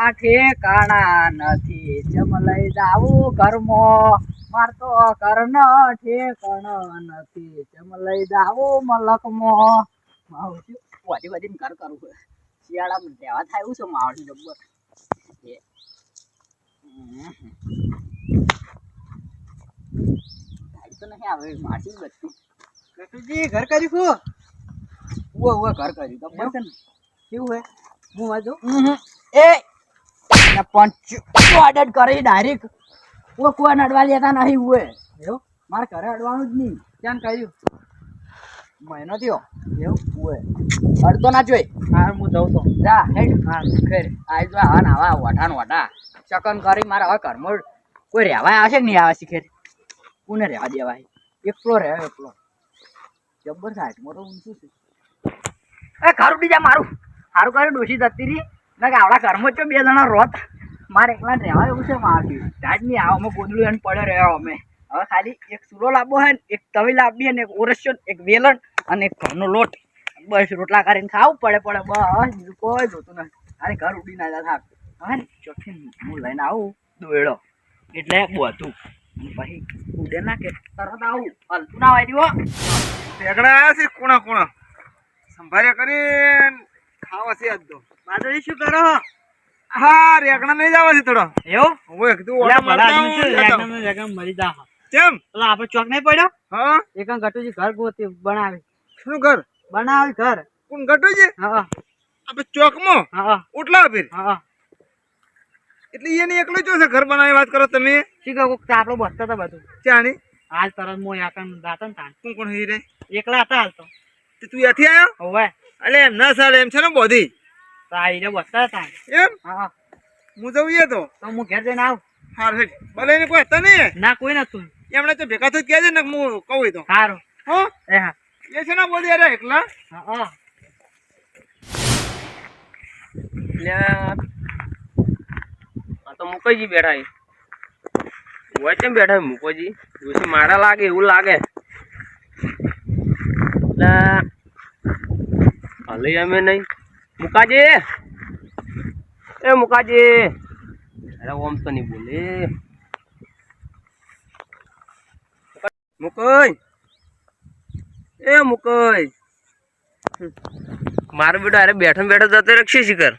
આ ઠેકાણા નથી. જમ લઈ જાવું ઘરમાં માર તો કરણ ઠેકાણા નથી. જમ લઈ જાવું મલકમો. માવજી વધી વધીને ઘર કરું છે. શિયાળામાં દેવા થાય એવું છે માવજી જબ્બર. ગાડી તો નહીં આવે જ બધું. કટુજી ઘર કર્યું છું ઉવે ઉવે ઘર છે ને. કેવું હે હું વાંચો? એ ઓર્ડર કરી ડાયરેક્ટ કોઈ કોઈ અડવા લેતા નહીં ઉએ એવું મારે ઘરે અડવાનું જ નહીં. ક્યાં કર્યું મહિનો થયો. એવું ઉએ અડતો ના જોઈ. હા હું જઉં તો. જા હેડ. હા ખેર. આઈ તો હા નાવા વઢાન વઢા ચકન કરી મારે હવે ઘરમાં કોઈ રહેવાય આવશે કે નહીં આવે શીખેર? કોને રહેવા દેવાય? એકલો રહે એકલો. જબ્બર સાહેબ મોટો ઊંચું છે. એ ઘર બીજા મારું. સારું કર્યું ડોસી જતી રહી. ના કે આવડા ઘરમાં જ બે જણા રોત. મારે એકલા રહેવા એવું છે મારથી. નહીં આવો અમે ગોદડું એને પડ્યો રહ્યો અમે. હવે ખાલી એક સુરો લાવવો હે એક તવી લાવવી અને એક ઓરસ્યો એક વેલણ અને એક ઘરનો લોટ. બસ રોટલા કરીને ખાવું પડે પડે બસ. બીજું કોઈ જોતું નથી. અરે ઘર ઉડી ના થાક હવે ને ચોથી હું લઈને આવું દોયડો. એટલે બધું પછી ઉડે ના કે તરત આવું. હલતું ના વાય દીવો. આયા છે કોણા કોણા સંભાળ્યા કરીને ખાવા છે આજ તો. બાજરી શું કરો હા રેગડા નહીં જવા છે થોડો. એવું? હું એક તું ઓટો મારતા મરી જા કેમ? તો આપણે ચોક નહીં પડ્યો? હા. એક ગટુજી ઘર ગોતી બનાવી. શું ઘર? બનાવી ઘર. કોણ ગટુ હા. આપણે ચોકમાં? હા. ઓટલા ફેર હા. એટલે એને એકલો જો છે ઘર બનાવી વાત કરો તમે? શીખો કહું આપણો બસતો હતો બધું. ચાણી હાલ તરત મો યાકન દાતન તાન કોણ કોણ હી રે? એકલા હતા હાલ તો. તું ત્યાંથી આવ્યો? હવે. અલે એમ ના સર એમ છે ને બોધી. તો આવીને બસતા હતા એમ? હા. હું જવું એ તો. તો હું ઘેર જઈને આવું. હાર હેડ. ભલે એને કોઈ હતા નહીં. ના કોઈ નતું. એમણે તો ભેગા થઈ છે ને હું કહું એ તો. સારું હો? એ હા. એ છે ને બોધી અરે એકલા. હા હા. તો મુકઈજી બેઠા હોય કેમ બેઠા છે મુકઈજી મારા લાગે એવું લાગે. એટલે ભલે અમે નહીં. મુકાજી. એ મુકાજી. અરે ઓમ તો નહીં બોલે. મુકઈ. એ મુકઈ. મારો બેટો અરે બેઠો બેઠો જતો રક્ષી શિખર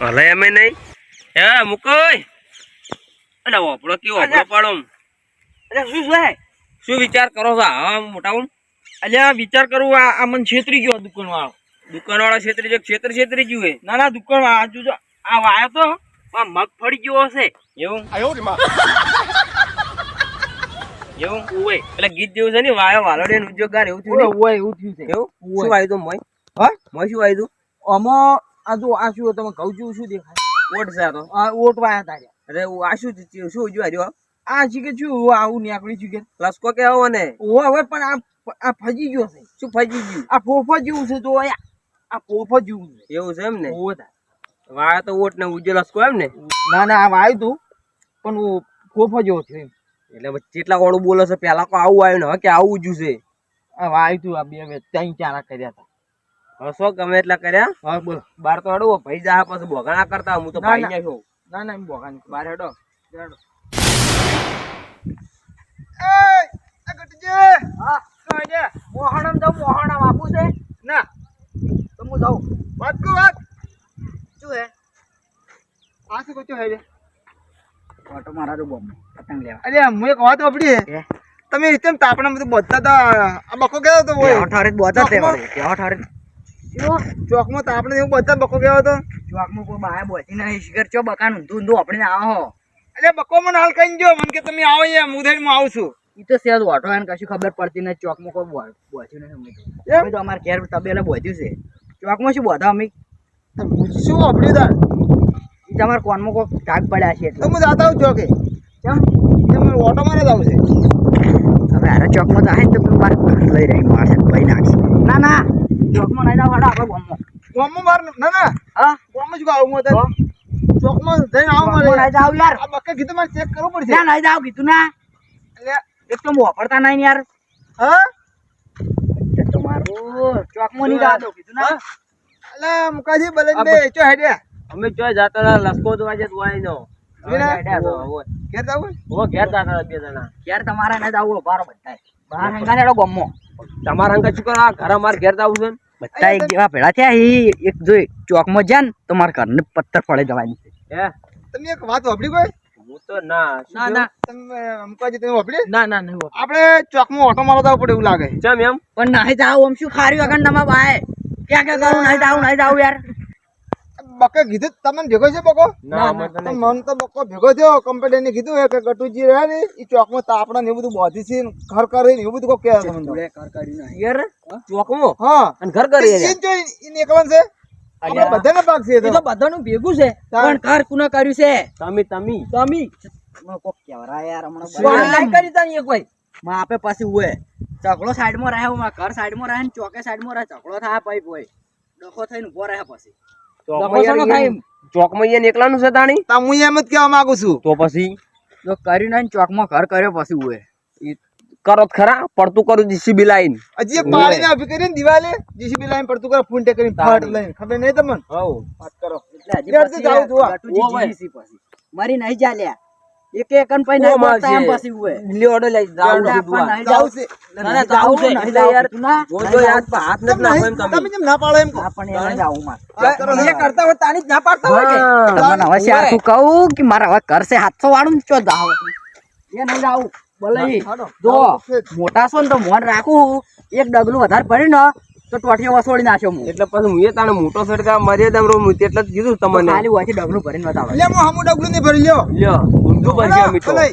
હલે એમે નહીં. હે મુકઈ. અલે ઓપડો કેવો ઓપડો પાડો. અરે શું શું વિચાર કરો છો? હા મોટા ઉમ? અલ્યા વિચાર કરું આ આ મને છેતરી ગયો દુકાન વાળો દુકાન વાળા છેતરી જો છેતર છેતરી ગયું ના ના દુકાન વાળા આ જોજો આ વાયો તો આ મગફળી ગયો હશે. એવું? એવું? ઓય એટલે ગીત જેવું છે ને વાયો વાલોડે ને ઉદ્યોગગાર એવું થયું? ઓય એવું થયું છે. એવું? શું શું તો મોય? હા? મોય શું વાયદું આમાં આ જો આ શું તમે કહું છું શું દેખાય? ઓટ છે તો. આ ઓટ વાયા તારે અરે આ શું? શું ઉજવા રહ્યો આ છે કે શું આવું નીકળી છે કે લસકો કે આવો ને ઓ હવે પણ આ આ ફજી ગયો છે. શું ફજી ગયું? આ ફોફો જેવું છે તો આ ફોફો જેવું છે. એવું છે એમ ને. વાયો તો ઓટ ને ઉજ્જો લસકો એમ ને? ના ના આ આવ્યું તું પણ ફોફો જેવો છે એમ. એટલે કેટલા વાળું બોલે છે પેલા કો આવું આવ્યું ને હવે કે આવું ઉજ્યું છે. આ વાયું તું આ બે ત્રણ ચારા કર્યા હતા શું ગમે એટલા કર્યા? હા બોલ. બાર તો હડો ભાઈ જા પછી બોગણા કરતા હું તો ભાઈ ના. ને છું ના ના એમ બોગાની બાર હેડો. હેડો હા. કાંઈ ને. મોહણમ જાઉં મોહણમ આપું છે. ના તો હું જાઉં. વાત કો વાત. શું હે? આ શું કહ્યું હે ઓટો મારા જો બોમ્બ પતંગ લેવા. અરે હું એક વાત વાપરી હે? તમે કેમ તાપણા બધું બધા તા આ બકો ગયો હતો કેવા હોય ઠારે બોતા તે ચોકમાં? તાપણે એવું બધા બકો ગયો હતો. ચોકમાં કોઈ બાય બોતી નહીં શિખર ચો બકાન ઊંધું ઊંધું આપણે આવો. હો બકો મને હાલ કઈ જો મને કે તમે આવો અહીંયા હું આવું છું. ઈ તો સેજ ઓટો એને કશું ખબર પડતી નથી ચોકમાં કોઈ બોધ્યું નહીં અમે તો. અમારે ઘેર તબેલે બોધ્યું છે. ચોકમાં શું બોધા અમે? શું ઈ તમારે કોનમાં કોઈ ટાગ પડ્યા છે તો હું જાતા હું ચોકે. કેમ? તમારે ઓટો મારે જ આવશે હવે હારે ચોકમાં તો આવે તો પેલું મારે લઈ રહી મારશે ભાઈ નાખશે. ના ના ચોકમાં નહીં જાવ આપણે ગોમમાં. ગોમમાં મારે ના ના હા? ગોમમાં જ આવું હું? ચોકમાં જઈને આવું મારે. જાવ યાર. આ બક્કા કીધું મારે ચેક કરવું પડશે. ના નહીં જાવ કીધું ના. એક તો વાપરતા નહીં યાર. હા? એ તો મારું ચોકમાં નહીં જાવ કીધું ના. અલે મુકાજી બલન બે ચો હેડે અમે ચો જાતા હતા લસકો છે તું. નો જાતા બે જણા. તમારે ન જાવું બારો બધાય. બહાર હંગા તમારા શું કરો? ઘર અમારે ઘેર જવું છે? બધા એક જેવા ભેળા થયા એક જો ચોકમાં જાય ને તો મારા ઘરને પથ્થર પડે જવાની છે. તમે એક વાત વાપરી કોઈ? હું તો ના. ના ના. તમે મુકાજી તમે વાપરી ના ના નહીં આપણે ચોકમાં ઓટો મારવા જવું પડે એવું લાગે. ચમ એમ? પણ નહીં જાવ આમ શું ખારી વગર તમારા બાય ક્યાં ક્યાં કરું નહીં જાવ નહીં જાવ યાર. બકે કીધું તમને ભેગો છે બકો? ના મને તો બકો ભેગો થયો. કંપની કીધું કે ગટુજી રહ્યા ને એ ચોકમાં તાપણા ને એવું બધું બોધી છે ઘર કરી ને એવું બધું કોઈ કહે તમને તો. યાર ચોકમાં? હા. અને ઘર કરી ઈ જોઈ, ઈને છે. આપણે બધાને ભાગ છે તો. બધાનું ભેગું છે પણ કાર કુના કર્યું છે. તમે તમે. તમી. કોક કેવરા યાર હમણાં લાઈક કરી તાની એક ભાઈ? માં આપે પાછી ઉએ ચકડો સાઈડમાં રહે માં ઘર સાઈડમાં રહે ને ચોકે સાઈડમાં રહે ચકડો થાય પાઈ હોય ડખો થઈને ઊભો રહે પછી. ડખો થાય ચોકમાં યાર એકલાનું છે તાણી? તા હું એમ જ કહેવા માંગુ છું. તો પછી? જો ચોક ચોકમાં ઘર કર્યો પછી ઉએ કરો ખરા પડતું કરું જીસીબી લાઈન હજી એક પાડીને ઊભી કરીને દિવાલે જીસીબી લાઈન પડતું કરો ફૂન ટેક કરીને ફાટ લઈને. ખબર નહીં તમને? હો ફાટ કરો. એટલે હજી પછી જાવું જોવા. ભાઈ. પછી. મારી નહીં ચાલ્યા. એક એક અન પૈ ના. પહોંચતા એમ પછી ઉએ લે ઓર્ડર લઈ જાવ જાવું છે ના, ના, જાવું છે. નહીં એટલે યાર, તું ના, જો જો યાર પર હાથ નથી નાખો એમ તમે. તમે જેમ ના પાડો એમ કો હા, પણ એને જાવું માર. એ કરતા હોય તાની જ ના પાડતા હોય કે? તમને હવે. તું કહું કે મારા હવે કરશે 700 વાળું ચો જાવ એ નહીં જાવું ભલે જો. મોટા છો ને તો મોન રાખું એક ડગલું વધારે ભરી ને તો ટોટિયો વસોડી નાખ્યો હું. એટલે પછી હું એ તાણે મોટો સડકા મર્યાદા રહું હું એટલે કીધું તમને. ખાલી હોયથી ડગલું ભરીને બતાવો. લે હું હમું ડગલું નહીં ભરી લ્યો. લ્યો ઊંધું બનશે ગયા તો ભલે.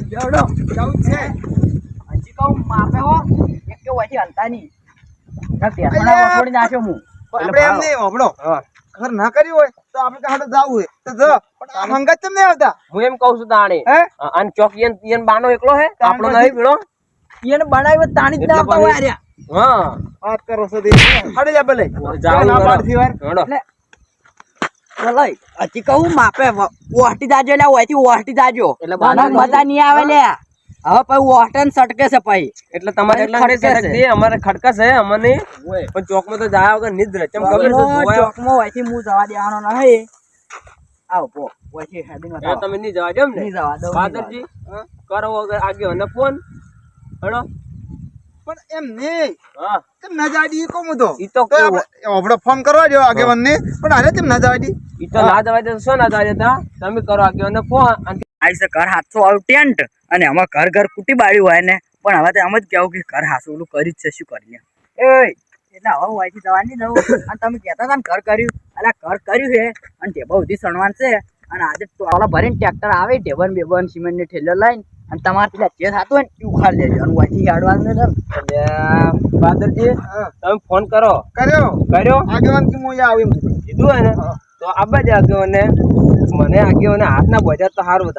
જાવું જ છે. હજી કહું માપે હો. એક કે હોયથી હલતા નહીં. ના પેટમાં અલ્યા. વસોડી નાખ્યો હું. આપણે એમ નહીં હમણો હા. ઘર ના કર્યું હોય તો આપણે કાંઈ જાવું હોય તો જો પણ હંગાત કેમ નહીં આવતા? હું એમ કહું છું તાણે હે? અને ચોક ઈયન બાનો એકલો હે? આપણો નહીં ભીડો? એને બનાવ્યો તાણી જ ના આવતા હોય આર્યા. હા. વાત કરો છો હાડે જા ભલે. જાવ ના. પાડતી વાર. હેડો. હજી કહું માપે ઓહટી જાજો એટલે ઓહટી જાજો. એટલે મજા નહીં આવે લે હવે પછી વોટન સટકે છે પછી. એટલે તમારે એટલા ખડકે અમારે ખડકસ છે અમને પણ ચોકમાં તો જાય વગર નિદ્ર. ચમ ખબર છે? ચોકમાં ઓયથી હું જવા દેવાનો નહીં. આવો પો. ઓયથી હેડિંગ તમે નહીં જવા દેમ ને? નહીં જવા દો ફાધરજી કરો વગર આગે અને ફોન. હેડો. પણ એમ નહીં. હા. કેમ ના જાડી કોમ તો? ઈ તો આપણે ફોન કરવા દો આગેવાન ને પણ આને તેમ ના જાડી ઈ તો ના જવા દે શું ના જવા દેતા? તમે કરો આગે વન ફોન. આઈ છે ઘર હાથો આવ્યું ટેન્ટ અને આમાં ઘર ઘર કુટી બાળ્યું હોય ને. પણ હવે તો એમ જ કેવું કે ઘર હાથું ઓલું કરી જ છે શું કરીએ? એ એટલે હવે હું અહીંથી જવા નહીં જવું અને તમે કહેતા હતા ને ઘર કર્યું. એટલે ઘર કર્યું છે અને ટેબા સુધી સણવાન છે. અને આજે ટોળા ભરીને ટ્રેક્ટર આવે ટેબન બેબન સિમેન્ટની ઠેલો લઈને. અને તમારે પેલા જે થતું હોય ને એ ઉખાડી લેજો. અને વાંચી હેડવાનું ને. એટલે ફાધરજી તમે ફોન કરો. કર્યો. કર્યો? આગેવાન કે હું આવી કીધું. હોય ને તો આબા જ આગેવાને મને આગેવાને હાથના બજાર તો સારું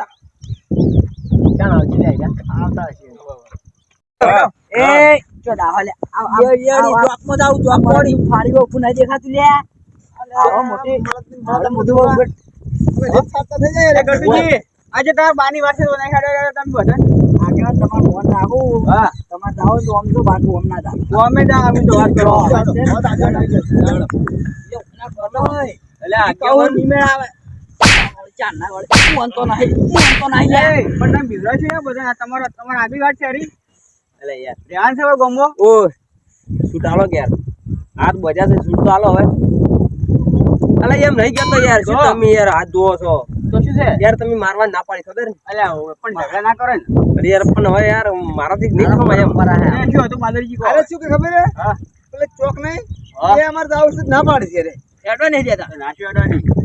બાની વારસે તો તમે બધા? આગળ તમારો ફોન રાખું. હા. તમારે જાઓ તો આમ તો બાજુ આમ જાઓ અમે આવે. ચાર ના વળે. હું અંતો નહીં હું અંતો નહીં લે. પણ તમે છો યાર બધા? તમારો તમારો આગી વાત છે હરી. એટલે યાર. ધ્યાન છે હવે ગમો ઓ શૂટ આલો યાર? હાથ બજા છે શૂટ તો આલો હવે. અલે એમ નહીં કહેતો યાર શું તો? તમે યાર હાથ ધોવો છો? તો શું છે? યાર તમે મારવા ના પાડી ખબર? ને અલ્યા હવે પણ ઝઘડા ના કરો ને. અરે યાર પણ હવે યાર મારાથી નહીં એમ. શું હતું બાદરજી કહો. અરે શું કે ખબર હે? હા. પેલે ચોક નહીં. એ અમારે છે ના પાડી છે રે નહીં દેતા નાશ્યો અડાડી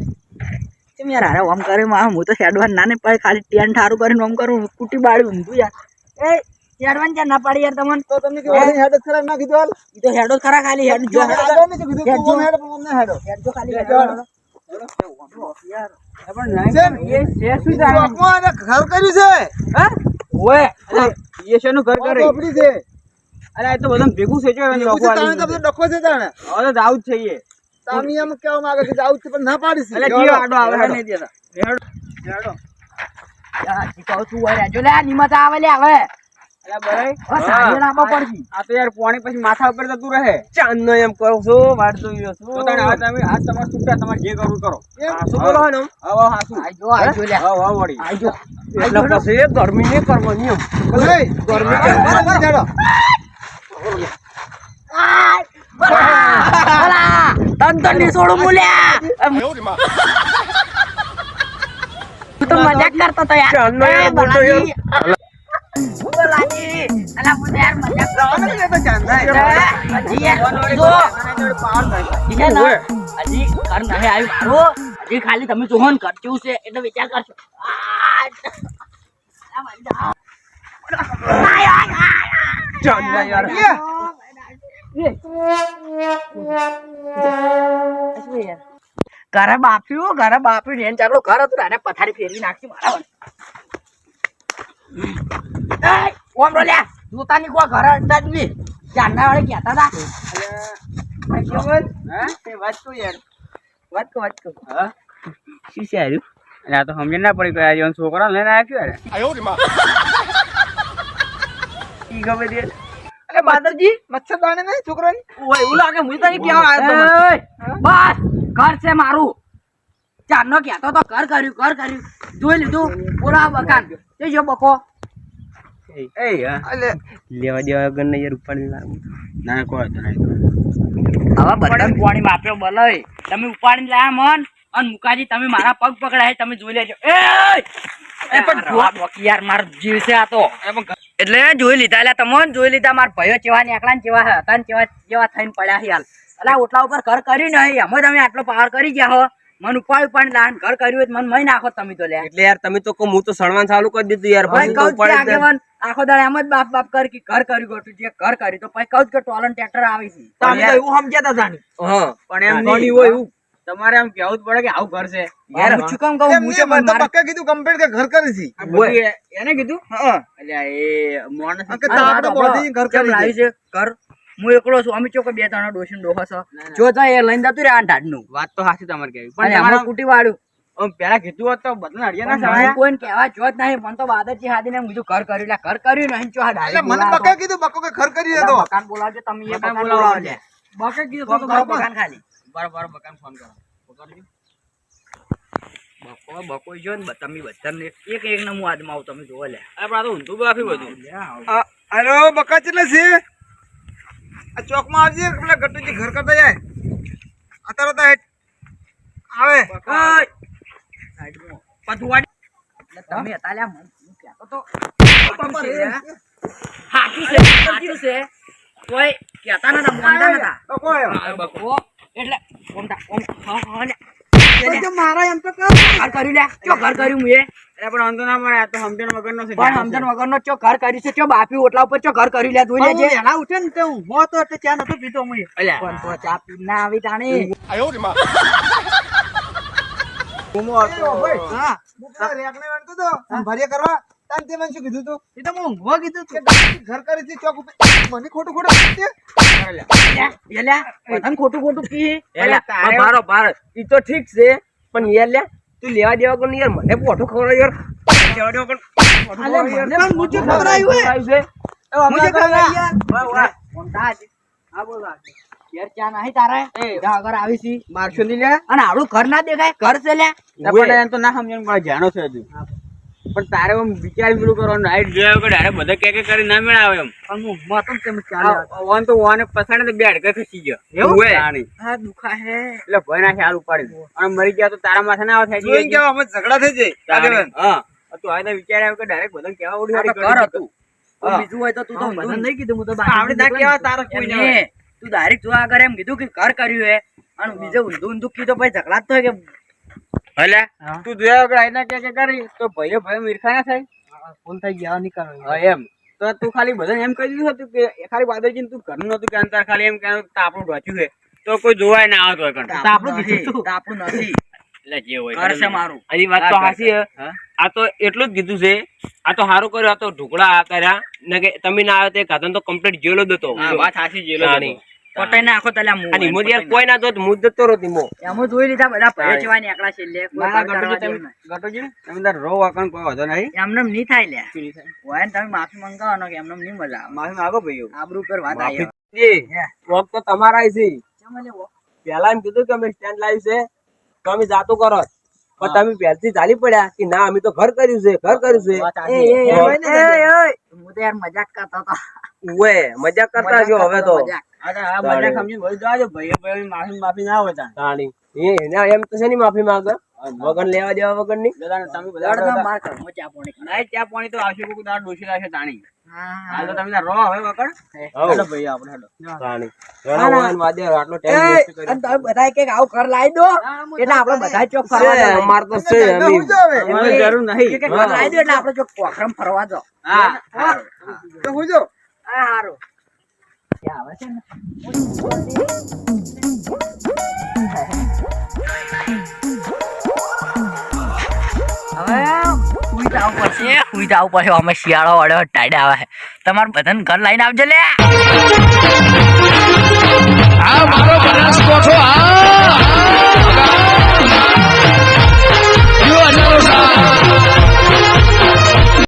કેમ યાર? અરે ઓમ કરે માં હું તો હેડવાન ના ને પડે ખાલી ટેન ઠારું કરીને ઓમ કરું કુટી બાળી ઊંધું યાર. એ હેડવાન ક્યાં ના પાડી યાર તમને? તો તમને કે વાળી હેડ ખરા. ના કીધું હાલ. ઈ તો હેડો ખરા ખાલી હેડ જો. હેડ નથી કીધું હેડ પણ હેડો. હેડ જો ખાલી હેડ હેડ યાર. પણ એ શું ચોકમાં આને ઘર કર્યું છે? હા? એ શેનું ઘર કરે છે. અરે આ તો બધું ભેગું છે જો ડખો છે તાણે. હવે તો જાવું જ છે તામી એમ કેવા માંગે કે જાવું પણ ના પાડી એટલે જીવ આડો આવે નહીં દેતા હેડો. હેડો. યાર કહું છું ઓય રેજો લે નિમત આવે લે હવે. પડશે. તો. તો હે ને? પછી ગરમી તન તનની સોડું મૂલ્યા. તું તો મજાક કરતો તો યાર. એ, યાર, બલાજી. બલાજી. અલા, યાર મજાક કરતો તો. હજી યાર, જો. બીજા ના. હજી ઘર નહીં આવ્યું મારું. હજી ખાલી તમે જોહો ને ઘર છે એટલે વિચાર કરજો આ, યાર. ઘરે બાપ્યું ઘરે બાપ્યું ને ચાલો ઘર હતું ને એને પથારી ફેરવી નાખી મારા ઓમ રોલ્યા જોતાની કોઈ ઘરે અડતા જ નહીં. ચાંદના વાળે કહેતા હતા. હા? એ વાત કહું યાર? વાત કહો, વાત હા? શી છે હાર્યું? અને આ તો સમજ ના પડી ગયા છોકરા લઈને આવ્યો યાર? ઈ ગમે તે. અરે બાદરજી મચ્છરદાની નહીં છોકરાની? ઓય, એવું લાગે હું તને કેવા આવ્યો તો. બસ ઘર છે મારું. ચાંદનો કહેતો તો ઘર કર્યું ઘર કર્યું. જોઈ લીધું પૂરા બકાન. તે જો બકો. એ હા. લેવા દેવા વગર ને યાર ઉપાડી લાવું. ના કોઈ વાંધો નહીં. હવે બધા પાણી માપ્યો બોલાય. તમે ઉપાડીને લાયા મન અને મુકાજી તમે મારા પગ પકડાય તમે જોઈ લેજો. એ એ પણ યાર મારો જીવ છે આ તો. એટલે જોઈ લીધા એટલે તમે જોઈ લીધા મારા ભાઈઓ ચેવા નીકળ્યા ને ચેવા હતા ને ચેવા ચેવા થઈને પડ્યા છે હાલ એટલે ઓટલા ઉપર ઘર કર્યું નહીં એમાં તમે આટલો પાવર કરી ગયા હો. મન ઉપાડ ઉપાડ લાન ઘર કર્યું મને મહી નાખો તમે તો લે એટલે યાર તમે તો કહો હું તો સણવાનું ચાલુ કરી દીધું યાર. આગેવાન આખો દાડો એમ જ બાપ બાપ કરી કે ઘર કર્યું જે ઘર કર્યું. તો પછી કહું જ કે ટોલન ટ્રેક્ટર આવી છે. તો એવું સમજ્યા હતા જાણી પણ એમ નહીં. હોય એવું. તમારે આમ કેવું જ પડે કે આવું ઘર છે. યાર હું. શું કામ કહું? હું છે મને પક્કા કીધું કમ્પ્લીટ કે ઘર કરી છે એને કીધું? અલ્યા એ માણસ આ આપણે કેમ લાવ્યું છે ઘર હું એકલો છું અમે ચોકે બે ત્રણ ડોશી ડોહો છો. જો તો એ લઈને જતું રે આ ઢાડનું વાત તો સાચી તમારે કેવી પણ અમારું કુટી વાળું. પેલા કીધું હોત તો બધા અડિયા ના મને સવાયા. કોઈને કહેવા જો જ નહીં મને તો બાદરજી હાદીને કીધું ઘર કર્યું. લે ઘર કર્યું નહીં ચો આ કરી બોલાવો તો. મકાન બોલાવજો તમે એ મકાન બોલાવજો. બકે કીધું તો ઘર મકાન ખાલી. બરાબર બકાન ફોન કરો પકડજો. બકો બકો જો ને તમે બધાને એક એક ને હું આદમાં આવું તમે જોવો લે અરે પણ આ તો ઊંધું બાફી બધું હેલો બકા ચેટલે છે આ ચોકમાં આવજે પેલા ગટુજી ઘર કરતા જાય અત્યારે તો હેઠ આવે. એટલે તમે હતા લ્યા, મને હું કહેતો તો. સાચું છે લ્યા. છે. તોય કહેતા નતા, માનતા નતા. બકો બકો, એટલે ઓમ તા, ઓમ, હા, હા, લે. મારા એમ તો ઘર કર્યું લ્યા. ચો ઘર કર્યું મુએ? અરે પણ વાંધો ના મળે આ તો સમજણ વગરનો છે પણ સમજણ વગરનો ચો ઘર કર્યું છે, ચો બાપી ઓટલા ઉપર ચો ઘર કર્યું લ્યા, જોઈ લેજે. વહેલા ઉઠે ને તો હું તો એટલે ચા નતો પીતો હું અલ્યા પણ તો ચા પી ના આવી તાણી. હા હું રેકને વેણતો તો ભર્યા કરવા તાન તે મને શું કીધું તું એ તો હું ઊંઘવા કીધું કે તું. ઘર કરી છે ચોક ઉપર મને ખોટું ખોટું બધાને ખોટું ખોટું કી. તારે- બારો ઈ તો ઠીક છે પણ યાર લે તું લેવા દેવા કોણ યાર મને પોઠો ખબર યાર લેવા દેવા કોણ ખવડાવ્યું હે. ખવડાવ્યું છે. મુજે? હા, બોલ આજે. ચા નહીં તારે? આગળ આવી છી. મારશો લે અને આવડું ઘર ના દેખાય ઘર છે લે પણ એમ તો ના સમજણ મળે જાણો છે હજુ પણ તારે એમ વિચાર પેલું કરવાનું રાઈટ જોયા વગર ડાયરેક્ટ બધા કે કે કરી ના મેળાવે એમ. પણ હું મતમ તેમ ચાલે ઓન તો ઓને પસાડે તો બે અડકે ખસી ગયો. એવું? હે. હા દુખા હે. એટલે ભય ના ખ્યાલ ઉપાડી અને મરી ગયા તો તારા માથે ના આવે થાય જોઈ કેવા અમે ઝઘડા થઈ જાય. આગેવાન. હા. તો આને તો આવ્યો કે ડાયરેક્ટ બધાને કેવા ઉડી તો વાળી કરી હતું. બીજું હોય તો તું તો મને નહીં કીધું હું તો આપણે ના કેવા તારે કોઈ કોઈ તું ડાયરેક્ટ જોવા આગળ એમ કીધું કે કર કર્યું હે. અને બીજે ઊંધું ઊંધું કીધું પછી ઝઘડા તો કે ભલે તું જોયા વગર આઈને કે કે કરી? તો ભાઈઓ ભાઈ મીરખા ના થાય. ફૂલ થઈ ગયા નીકળ હા એમ. તો તું ખાલી બધાને એમ કહી દીધું હતું કે ખાલી બાદરજી તું ઘરનું નતું કે અંતર ખાલી એમ કે તાપડું ઢોચ્યું છે. તો કોઈ જોવાય ના આવતો હોય તાપડું નથી તાપડું નથી. એટલે જે હોય ઘર મારું. આની વાત તો હાચી આ તો એટલું જ કીધું છે. આ તો સારું કર્યું આ તો ઢોકળા આ કર્યા. ને કે તમે ના આવે તે કાધન તો કમ્પ્લીટ જેલો દો હતો. વાત સાચી જેલો. પટાઈ નાખો તલે મુ અને મુ યાર કોઈ ના જોત હું જ રોતી મો. એમ જોઈ લીધા બધા નીકળ્યા છે લે કોઈ ના, ઘર કરવા તમે- નહીં. ગટુજી, તમે તાર રહો વાંકણ કોઈ વાંધો નહીં. એમને ની થાય લે હોય ને તમે માફી મંગાવો કે એમને ની નહીં મજા માફી માંગો ભાઈ આબરૂ પર વાત આવી જી. વોક તો તમારા છે. પેલા એમ કીધું કે અમે સ્ટેન્ડ લાઈવ છે. તમે જાતું કરો. પણ તમે પહેલથી ચાલી પડ્યા કે ના અમે તો ઘર કર્યું છે ઘર કર્યું છે. હું તો યાર મજાક કરતો હતો. ઉવે મજાક કરતા છો હવે તો. મજાક. આ બધા સમજીને બધું જવા ભાઈ ભાઈ માફી માફી ના હોય તાણી. એ એમ તો છે ની માફી માંગે. વગર લેવા દેવા વગરની તમે બધા માર ચા પાણી નહીં, ચા પાણી તો આવશે કોક દાડો ડોસી લાશે તાણી. હા, હાલ તો હા. તમે તાર હવે વાંકણ. હઉ. હેડો આપણે હેડો. તાણી ઘણા વાદે આટલો ટાઈમ વેસ્ટ કર્યો અને તમે બધા કંઈક આવું ઘર લાવી દો એટલે આપણે બધા ચોક ફરવા અમાર તો છે અમે અમારે જરૂર નહીં. કંઈક ઘર લાવી દો એટલે આપણે ચોક પોખરમ ફરવા દો હા હા. તો હું જો હા, હારું. ત્યાં આવે છે ને. હવે જાવ અમે શિયાળો વાળો ટાઈડ આવે તમારું બધાને ઘર લઈને આવજો લે. મારો